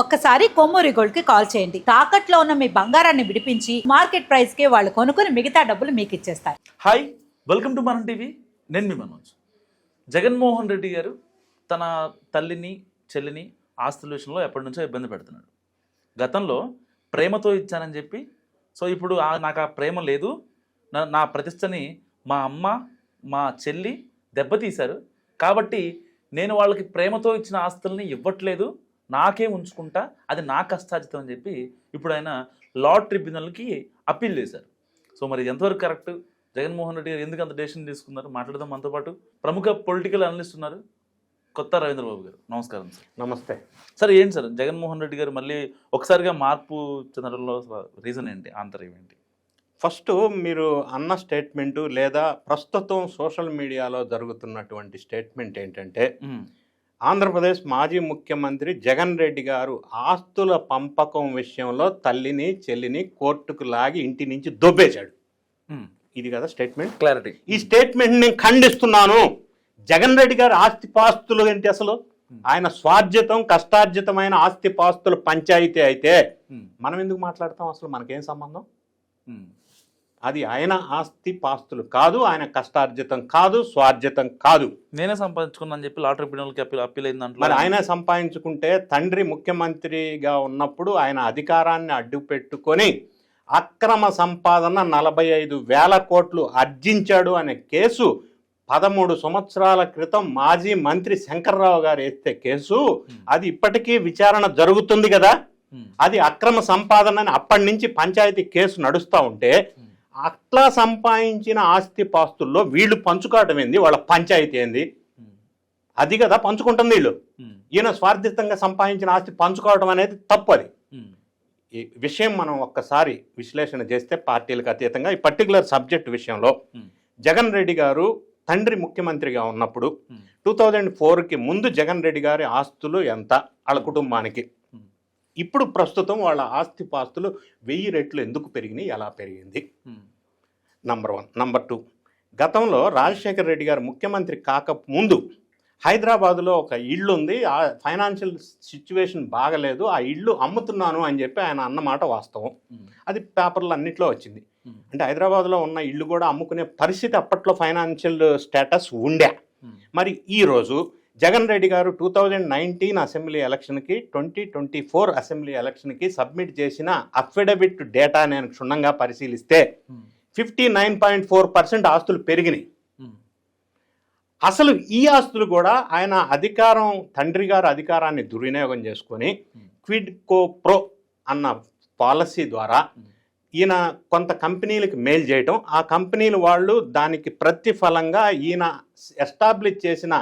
ఒక్కసారి కొమ్మూరి గోల్డ్కి కాల్ చేయండి. తాకట్లో ఉన్న మీ బంగారాన్ని విడిపించి మార్కెట్ ప్రైస్కి వాళ్ళు కొనుక్కుని మిగతా డబ్బులు మీకు ఇచ్చేస్తారు. Hi welcome to Manam TV. నేను మీ మనోజ్. జగన్మోహన్ రెడ్డి గారు తన తల్లిని చెల్లిని ఆస్తుల విషయంలో ఎప్పటి నుంచో ఇబ్బంది పెడుతున్నాడు. గతంలో ప్రేమతో ఇచ్చానని చెప్పి సో ఇప్పుడు నాకు ఆ ప్రేమ లేదు. నా నా ప్రతిష్టని మా అమ్మ మా చెల్లి దెబ్బతీశారు. కాబట్టి నేను వాళ్ళకి ప్రేమతో ఇచ్చిన ఆస్తుల్ని ఇవ్వట్లేదు. నాకే ఉంచుకుంటా అది నా కష్టాజితం అని చెప్పి ఇప్పుడు ఆయన లా ట్రిబ్యునల్కి అప్పీల్ చేశారు. సో మరి ఎంతవరకు కరెక్ట్ జగన్మోహన్ రెడ్డి గారు ఎందుకు అంత డెసిషన్ తీసుకున్నారు? మాట్లాడదాం మనతో పాటు. ప్రముఖ పొలిటికల్ అనలిస్ట్ ఉన్నారు కొత్త రవీంద్రబాబు గారు. నమస్కారం సార్. నమస్తే. సార్ ఏంటి సార్? జగన్మోహన్ రెడ్డి గారు మళ్ళీ ఒకసారిగా మార్పు చెందడంలో రీజన్ ఏంటి? ఆంతర్యం ఏంటి? ఫస్ట్ మీరు అన్న స్టేట్మెంటు లేదా ప్రస్తుతం సోషల్ మీడియాలో జరుగుతున్నటువంటి స్టేట్మెంట్ ఏంటంటే. ఆంధ్రప్రదేశ్ మాజీ ముఖ్యమంత్రి జగన్ రెడ్డి గారు ఆస్తుల పంపకం విషయంలో తల్లిని చెల్లిని కోర్టుకు లాగి ఇంటి నుంచి దొబ్బేశాడు. ఇది కదా స్టేట్మెంట్? క్లారిటీ. ఈ స్టేట్మెంట్ నేను ఖండిస్తున్నాను. జగన్ రెడ్డి గారి ఆస్తిపాస్తులు ఏంటి అసలు? ఆయన స్వార్జితం కష్టార్జితమైన ఆస్తిపాస్తుల పంచాయితీ అయితే. మనం ఎందుకు మాట్లాడతాం అసలు? మనకేం సంబంధం. అది ఆయన ఆస్తి పాస్తులు కాదు ఆయన కష్టార్జితం కాదు స్వార్జితం కాదు. నేనే సంపాదించుకున్నా అని చెప్పి లా ట్రిబ్యునల్కి అప్పీల్ అప్పీల్ అయిన దాంట్లో. మరి ఆయన సంపాదించుకుంటే తండ్రి ముఖ్యమంత్రిగా ఉన్నప్పుడు ఆయన అధికారాన్ని అడ్డు పెట్టుకొని అక్రమ సంపాదన నలభై ఐదు వేల కోట్లు అర్జించాడు అనే కేసు పదమూడు సంవత్సరాల క్రితం మాజీ మంత్రి శంకర్రావు గారు వేస్తే కేసు అది ఇప్పటికీ విచారణ జరుగుతుంది కదా. అది అక్రమ సంపాదన అని అప్పటి నుంచి పంచాయతీ కేసు నడుస్తూ ఉంటే అట్లా సంపాదించిన ఆస్తి పాస్తుల్లో వీళ్ళు పంచుకోవటం ఏంది వాళ్ళ పంచాయతీ ఏంది మ్మ్. అది కదా పంచుకుంటుంది వీళ్ళు మ్మ్. ఈయన స్వార్థితంగా సంపాదించిన ఆస్తి పంచుకోవడం అనేది తప్పు అది మ్మ్. ఈ విషయం మనం ఒక్కసారి విశ్లేషణ చేస్తే పార్టీలకు అతీతంగా ఈ పర్టికులర్ సబ్జెక్ట్ విషయంలో. జగన్ రెడ్డి గారు తండ్రి ముఖ్యమంత్రిగా ఉన్నప్పుడు. టూ థౌజండ్ ఫోర్కి ముందు జగన్ రెడ్డి గారి ఆస్తులు ఎంత వాళ్ళ కుటుంబానికి. ఇప్పుడు ప్రస్తుతం వాళ్ళ ఆస్తి పాస్తులు వెయ్యి రెట్లు ఎందుకు పెరిగినాయి? ఎలా పెరిగింది. నంబర్ వన్ నంబర్ టూ గతంలో రాజశేఖర రెడ్డి గారు ముఖ్యమంత్రి కాక ముందు హైదరాబాదులో ఒక ఇల్లు ఉంది. ఆ ఫైనాన్షియల్ సిచ్యువేషన్ బాగలేదు. ఆ ఇల్లు అమ్ముతున్నాను అని చెప్పి ఆయన అన్నమాట వాస్తవం. అది పేపర్లు అన్నిట్లో వచ్చింది. అంటే హైదరాబాద్లో ఉన్న ఇల్లు కూడా అమ్ముకునే పరిస్థితి అప్పట్లో ఫైనాన్షియల్ స్టేటస్ ఉండే. మరి ఈరోజు జగన్ రెడ్డి గారు టూ థౌజండ్ నైన్టీన్ అసెంబ్లీ ఎలక్షన్కి ట్వంటీ ట్వంటీ ఫోర్ అసెంబ్లీ ఎలక్షన్కి సబ్మిట్ చేసిన అఫిడవిట్ డేటా నేను క్షుణ్ణంగా పరిశీలిస్తే. Fifty nine point four percent ఆస్తులు పెరిగినాయి మ్మ్. అసలు ఈ ఆస్తులు కూడా ఆయన అధికారం తండ్రి గారు అధికారాన్ని దుర్వినియోగం చేసుకొని క్విడ్ కో ప్రో అన్న పాలసీ ద్వారా ఈయన కొంత కంపెనీలకు మెయిల్ చేయటం ఆ కంపెనీలు వాళ్ళు దానికి ప్రతిఫలంగా ఈయన ఎస్టాబ్లిష్ చేసిన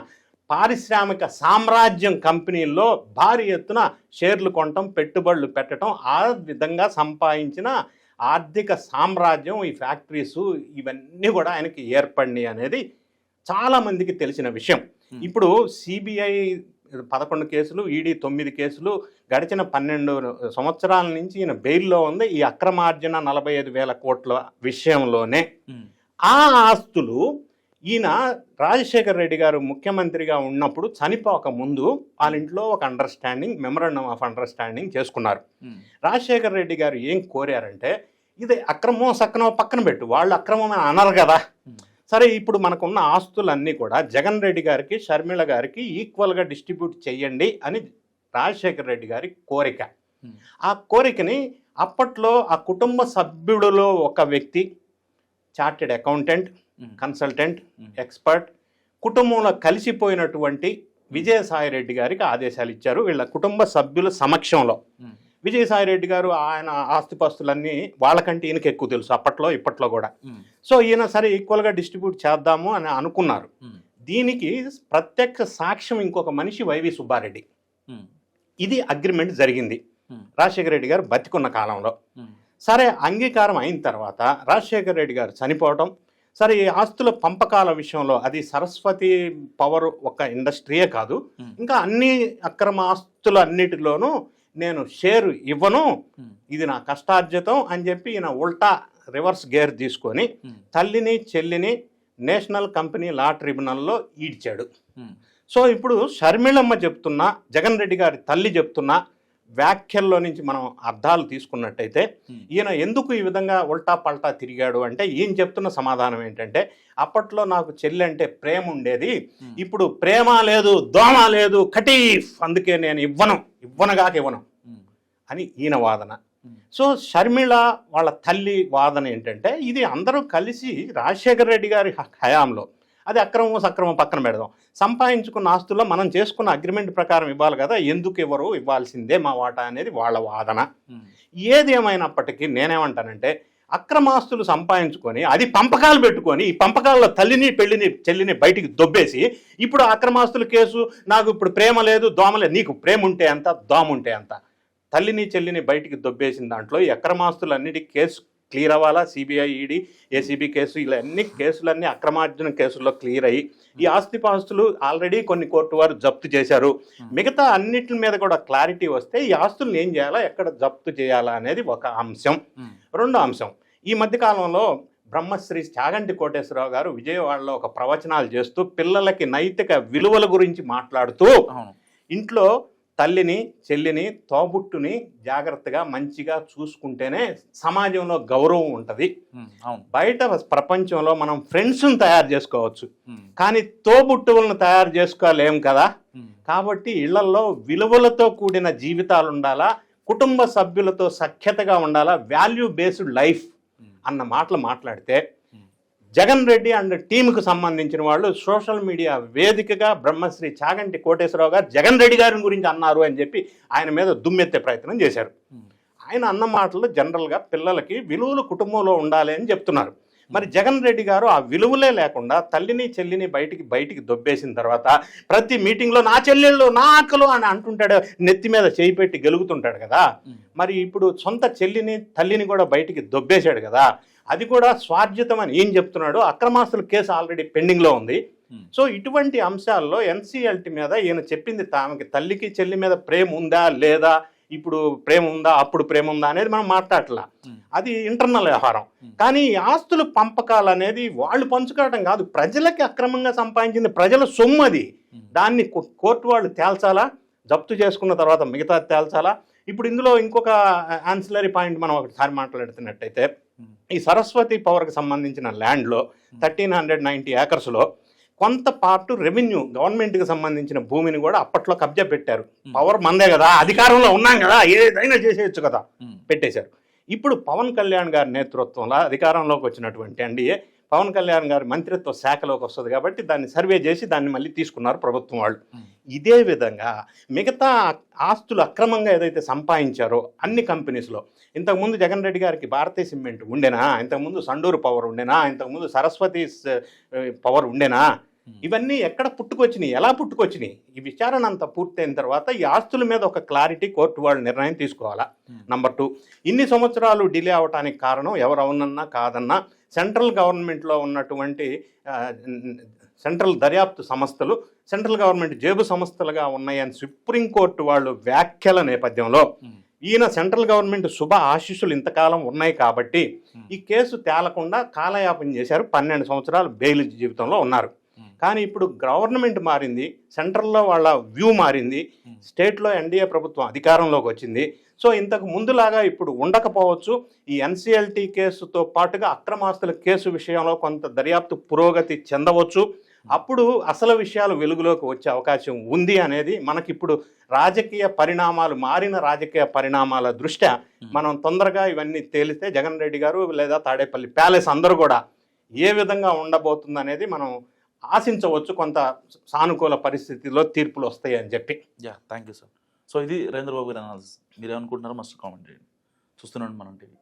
పారిశ్రామిక సామ్రాజ్యం కంపెనీల్లో భారీ ఎత్తున షేర్లు కొనటం పెట్టుబడులు పెట్టడం ఆ విధంగా సంపాదించిన ఆర్థిక సామ్రాజ్యం ఈ ఫ్యాక్టరీస్ ఇవన్నీ కూడా ఆయనకి ఏర్పడినాయి అనేది చాలా మందికి తెలిసిన విషయం. ఇప్పుడు సిబిఐ పదకొండు కేసులు ఈడీ తొమ్మిది కేసులు గడిచిన పన్నెండు సంవత్సరాల నుంచి ఈయన బెయిల్లో ఉంది ఈ అక్రమార్జన నలభై ఐదు వేల కోట్ల విషయంలోనే. ఆ ఆస్తులు ఈయన రాజశేఖర్ రెడ్డి గారు ముఖ్యమంత్రిగా ఉన్నప్పుడు చనిపోక ముందు వాళ్ళ ఇంట్లో ఒక అండర్స్టాండింగ్ మెమరాండం ఆఫ్ అండర్స్టాండింగ్ చేసుకున్నారు మ్మ్. రాజశేఖర్ రెడ్డి గారు ఏం కోరారంటే ఇది అక్రమం సక్రమం పక్కన పెట్టు వాళ్ళు అక్రమం అని అనరు కదా మ్మ్. సరే ఇప్పుడు మనకున్న ఆస్తులన్నీ కూడా జగన్ రెడ్డి గారికి షర్మిల గారికి ఈక్వల్గా డిస్ట్రిబ్యూట్ చేయండి అని రాజశేఖర్ రెడ్డి గారి కోరిక మ్మ్. ఆ కోరికని అప్పట్లో ఆ కుటుంబ సభ్యుడిలో ఒక వ్యక్తి చార్టెడ్ అకౌంటెంట్. కన్సల్టెంట్. ఎక్స్పర్ట్ కుటుంబంలో కలిసిపోయినటువంటి విజయసాయి రెడ్డి గారికి ఆదేశాలు ఇచ్చారు వీళ్ళ కుటుంబ సభ్యుల సమక్షంలో మ్మ్. విజయసాయి రెడ్డి గారు ఆయన ఆస్తిపాస్తులన్నీ వాళ్ళకంటే ఈయనకి ఎక్కువ తెలుసు అప్పట్లో ఇప్పట్లో కూడా. సో ఈయన సరే ఈక్వల్గా డిస్ట్రిబ్యూట్ చేద్దాము అని అనుకున్నారు. దీనికి ప్రత్యక్ష సాక్ష్యం ఇంకొక మనిషి వైవి సుబ్బారెడ్డి. ఇది అగ్రిమెంట్ జరిగింది. రాజశేఖర రెడ్డి గారు బతికున్న కాలంలో. సరే అంగీకారం అయిన తర్వాత రాజశేఖర రెడ్డి గారు చనిపోవటం సరే ఈ ఆస్తుల పంపకాల విషయంలో అది సరస్వతి పవర్ ఒక ఇండస్ట్రీయే కాదు. ఇంకా అన్ని అక్రమ ఆస్తులు అన్నిటిలోనూ నేను షేర్ ఇవ్వను. ఇది నా కష్టార్జితం అని చెప్పి ఈయన ఉల్టా రివర్స్ గేర్ తీసుకొని. తల్లిని చెల్లిని నేషనల్ కంపెనీ లా ట్రిబ్యునల్లో ఈడ్చాడు. సో ఇప్పుడు షర్మిళమ్మ చెప్తున్నా జగన్ రెడ్డి గారి తల్లి చెప్తున్నా వ్యాఖ్యల్లో నుంచి మనం అర్థాలు తీసుకున్నట్టయితే. ఈయన ఎందుకు ఈ విధంగా ఉల్టా పల్టా తిరిగాడు అంటే ఈయన చెప్తున్న సమాధానం ఏంటంటే అప్పట్లో నాకు చెల్లి అంటే ప్రేమ ఉండేది. ఇప్పుడు ప్రేమ లేదు దోమ లేదు కటీఫ్ అందుకే నేను ఇవ్వను ఇవ్వనుగాక ఇవ్వను అని ఈయన వాదన సో షర్మిళ వాళ్ళ తల్లి వాదన ఏంటంటే ఇది అందరూ కలిసి రాజశేఖర రెడ్డి గారి హయాంలో అది అక్రమం సక్రమం పక్కన పెడదాం. సంపాదించుకున్న ఆస్తుల్లో మనం చేసుకున్న అగ్రిమెంట్ ప్రకారం ఇవ్వాలి కదా ఎందుకు ఇవ్వరు ఇవ్వాల్సిందే మా వాటా అనేది వాళ్ళ వాదన. ఏది ఏమైనప్పటికీ నేనేమంటానంటే అక్రమాస్తులు సంపాదించుకొని అది పంపకాలు పెట్టుకొని ఈ పంపకాల్లో తల్లిని పెళ్ళిని చెల్లిని బయటికి దొబ్బేసి ఇప్పుడు అక్రమాస్తుల కేసు నాకు ఇప్పుడు ప్రేమ లేదు దోమ లేదు నీకు ప్రేమ ఉంటే అంత దోమ ఉంటే అంత తల్లిని చెల్లిని బయటికి దొబ్బేసిన దాంట్లో ఈ అక్రమాస్తులన్నిటి కేసు క్లియర్ అవ్వాలా? సిబిఐ ఈడీ ఏసీబీ కేసు ఇలా అన్ని కేసులన్నీ అక్రమార్జన కేసుల్లో క్లియర్ అయ్యి ఈ ఆస్తిపాస్తులు ఆల్రెడీ కొన్ని కోర్టు వారు జప్తు చేశారు. మిగతా అన్నిటి మీద కూడా క్లారిటీ వస్తే ఈ ఆస్తులను ఏం చేయాలా? ఎక్కడ జప్తు చేయాలా అనేది ఒక అంశం. రెండో అంశం. ఈ మధ్య కాలంలో బ్రహ్మశ్రీ చాగంటి కోటేశ్వరరావు గారు విజయవాడలో ఒక ప్రవచనాలు చేస్తూ పిల్లలకి నైతిక విలువల గురించి మాట్లాడుతూ ఇంట్లో తల్లిని చెల్లిని తోబుట్టుని జాగ్రత్తగా మంచిగా చూసుకుంటేనే సమాజంలో గౌరవం ఉంటుంది. బయట ప్రపంచంలో మనం ఫ్రెండ్స్ని తయారు చేసుకోవచ్చు. కానీ తోబుట్టువులను తయారు చేసుకోలేం కదా? కాబట్టి ఇళ్ళలో విలువలతో కూడిన జీవితాలు ఉండాలా? కుటుంబ సభ్యులతో సఖ్యతగా ఉండాలా? వాల్యూ బేస్డ్ లైఫ్ అన్న మాటలు మాట్లాడితే జగన్ రెడ్డి అండ్ టీంకు సంబంధించిన వాళ్ళు సోషల్ మీడియా వేదికగా బ్రహ్మశ్రీ చాగంటి కోటేశ్వరరావు గారు జగన్ రెడ్డి గారి గురించి అన్నారు అని చెప్పి ఆయన మీద దుమ్మెత్తే ప్రయత్నం చేశారు. ఆయన అన్న మాటలు జనరల్గా పిల్లలకి విలువలు కుటుంబంలో ఉండాలి అని చెప్తున్నారు. మరి జగన్ రెడ్డి గారు ఆ విలువలే లేకుండా తల్లిని చెల్లిని బయటికి బయటికి దొబ్బేసిన తర్వాత ప్రతి మీటింగ్లో నా చెల్లెళ్ళు నా అక్కలు అని అంటుంటాడు నెత్తి మీద చేయి పెట్టి గెలుగుతుంటాడు కదా. మరి ఇప్పుడు సొంత చెల్లిని తల్లిని కూడా బయటికి దొబ్బేశాడు కదా. అది కూడా స్వార్జితం అని ఏం చెప్తున్నాడు అక్రమాస్తుల కేసు ఆల్రెడీ పెండింగ్లో ఉంది. సో ఇటువంటి అంశాల్లో ఎన్సీఎల్టీ మీద ఈయన చెప్పింది తామెకి తల్లికి చెల్లి మీద ప్రేమ ఉందా లేదా? ఇప్పుడు ప్రేమ ఉందా అప్పుడు ప్రేమ ఉందా అనేది మనం మాట్లాడట్లా. ఉమ్, అది ఇంటర్నల్ వ్యవహారం. కానీ ఆస్తులు పంపకాలు అనేది వాళ్ళు పంచుకోవడం కాదు. ప్రజలకి అక్రమంగా సంపాదించింది ప్రజల సొమ్ము అది. దాన్ని కోర్టు వాళ్ళు తేల్చాలా? జప్తు చేసుకున్న తర్వాత మిగతా తేల్చాలా? ఇప్పుడు ఇందులో ఇంకొక ఆన్సిలరీ పాయింట్ మనం ఒకసారి మాట్లాడుతున్నట్టయితే ఈ సరస్వతి పవర్కి సంబంధించిన ల్యాండ్లో థర్టీన్ హండ్రెడ్ నైంటీ ఏకర్స్లో కొంత పార్ట్ రెవెన్యూ గవర్నమెంట్కి సంబంధించిన భూమిని కూడా అప్పట్లో కబ్జా పెట్టారు. పవర్ మందే కదా అధికారంలో ఉన్నాం కదా ఏదైనా చేసేయచ్చు కదా పెట్టేశారు. ఇప్పుడు పవన్ కళ్యాణ్ గారి నేతృత్వంలో అధికారంలోకి వచ్చినటువంటి ఎన్డీఏ పవన్ కళ్యాణ్ గారి మంత్రిత్వ శాఖలోకి వస్తుంది కాబట్టి దాన్ని సర్వే చేసి దాన్ని మళ్ళీ తీసుకున్నారు ప్రభుత్వం వాళ్ళు. ఇదే విధంగా మిగతా ఆస్తులు అక్రమంగా ఏదైతే సంపాదించారో అన్ని కంపెనీస్లో ఇంతకుముందు జగన్ రెడ్డి గారికి భారతీయ సిమెంట్ ఉండేనా? ఇంతకుముందు సండూరు పవర్ ఉండేనా? ఇంతకుముందు సరస్వతి పవర్ ఉండేనా? ఇవన్నీ ఎక్కడ పుట్టుకొచ్చినాయి? ఎలా పుట్టుకొచ్చినాయి? ఈ విచారణ అంతా పూర్తయిన తర్వాత ఈ ఆస్తుల మీద ఒక క్లారిటీ కోర్టు వాళ్ళు నిర్ణయం తీసుకోవాలా? నంబర్ టూ ఇన్ని సంవత్సరాలు డిలే అవటానికి కారణం ఎవరు అవునన్నా కాదన్నా సెంట్రల్ గవర్నమెంట్లో ఉన్నటువంటి సెంట్రల్ దర్యాప్తు సంస్థలు సెంట్రల్ గవర్నమెంట్ జేబు సంస్థలుగా ఉన్నాయని సుప్రీంకోర్టు వాళ్ళు వ్యాఖ్యల నేపథ్యంలో ఈయన సెంట్రల్ గవర్నమెంట్ శుభ ఆశీస్సులు ఇంతకాలం ఉన్నాయి కాబట్టి ఈ కేసు తేలకుండా కాలయాపన చేశారు. పన్నెండు సంవత్సరాలు బెయిల్ జీవితంలో ఉన్నారు. కానీ ఇప్పుడు గవర్నమెంట్ మారింది సెంట్రల్లో వాళ్ళ వ్యూ మారింది స్టేట్లో ఎన్డీఏ ప్రభుత్వం అధికారంలోకి వచ్చింది. సో ఇంతకు ముందులాగా ఇప్పుడు ఉండకపోవచ్చు. ఈ ఎన్సీఎల్టీ కేసుతో పాటుగా అక్రమాస్తుల కేసు విషయంలో కొంత దర్యాప్తు పురోగతి చెందవచ్చు. అప్పుడు అసలు విషయాలు వెలుగులోకి వచ్చే అవకాశం ఉంది అనేది మనకిప్పుడు రాజకీయ పరిణామాలు మారిన రాజకీయ పరిణామాల దృష్ట్యా మనం తొందరగా ఇవన్నీ తేలితే జగన్ రెడ్డి గారు లేదా తాడేపల్లి ప్యాలెస్ అందరూ కూడా ఏ విధంగా ఉండబోతుంది అనేది మనం ఆశించవచ్చు కొంత సానుకూల పరిస్థితిలో తీర్పులు వస్తాయి అని చెప్పి. Yeah thank you sir so ఇది రేంద్రబాబు గారి అనాలిసిస్ మీరు ఏమనుకుంటున్నారో మస్ట్ కామెంట్ చేయండి చూస్తున్నాను మనం టీవీ.